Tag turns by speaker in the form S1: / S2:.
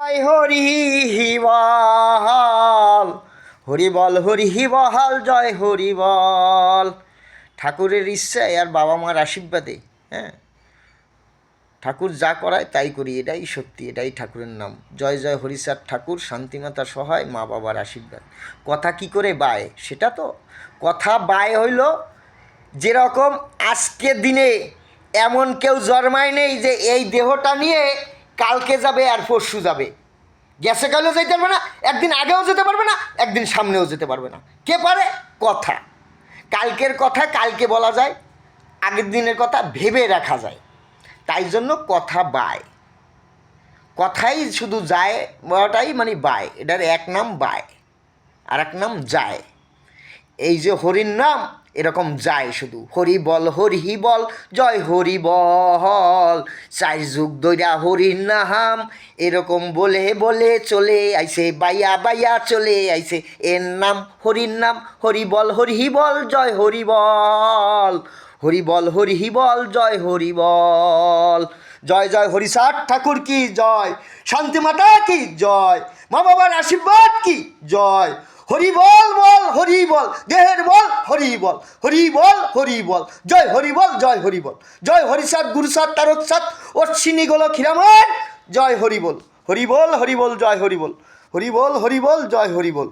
S1: জয় হরি বল হরি বল, হরি জয় হরি বল। ঠাকুরের ইচ্ছায় আর বাবা মার আশীর্বাদে হ্যাঁ? ঠাকুর যা করায় তাই করি, এটাই সত্যি, এটাই ঠাকুরের নাম। জয় জয় হরিচাঁদ ঠাকুর, শান্তিমাতা সহায়, মা বাবার আশীর্বাদ। কথা কি করে বায়, সেটা তো? কথা বায় হইল যেরকম আজকের দিনে এমন কেউ জন্মায় নেই যে এই দেহটা নিয়ে কালকে যাবে আর পরশু যাবে। গ্যাসে কালেও যেতে পারবে না, একদিন আগেও যেতে পারবে না, একদিন সামনেও যেতে পারবে না। কে পারে? কথা। কালকের কথা কালকে বলা যায়, আগের দিনের কথা ভেবে রাখা যায়। তাই জন্য কথা বায় কথাই শুধু যায় বলাটাই মানে বায় এটার এক নাম বায় আর এক নাম যায়। এই যে হরির নাম এরকম যায় শুধু। হরি বল হরি বল, জয় হরি বল। চাই যুগ দইরা হরির নাম এরকম বলে বলে চলে আইছে, বাইয়া বাইয়া চলে আইছে। এর নাম হরির নাম, হরি বল হরি বল, জয় হরি বল। হরি বল হরি বল, জয় হরি বল। জয় জয় হরিষাট ঠাকুর কি জয়? শান্তি মাতা কি জয়? মা বাবার আশীর্বাদ কি জয়? হরি বল বল হরি বল দেহের বল হরি বল হরি বল হরি বল জয় হরি বল জয় হরি বল জয় হরিষাট গুরুসাত তারকসাত অশ্বিনী গোল ক্ষীরাময় জয় হরি বল হরি বল হরি বল জয় হরি বল হরি বল হরি বল জয় হরি বল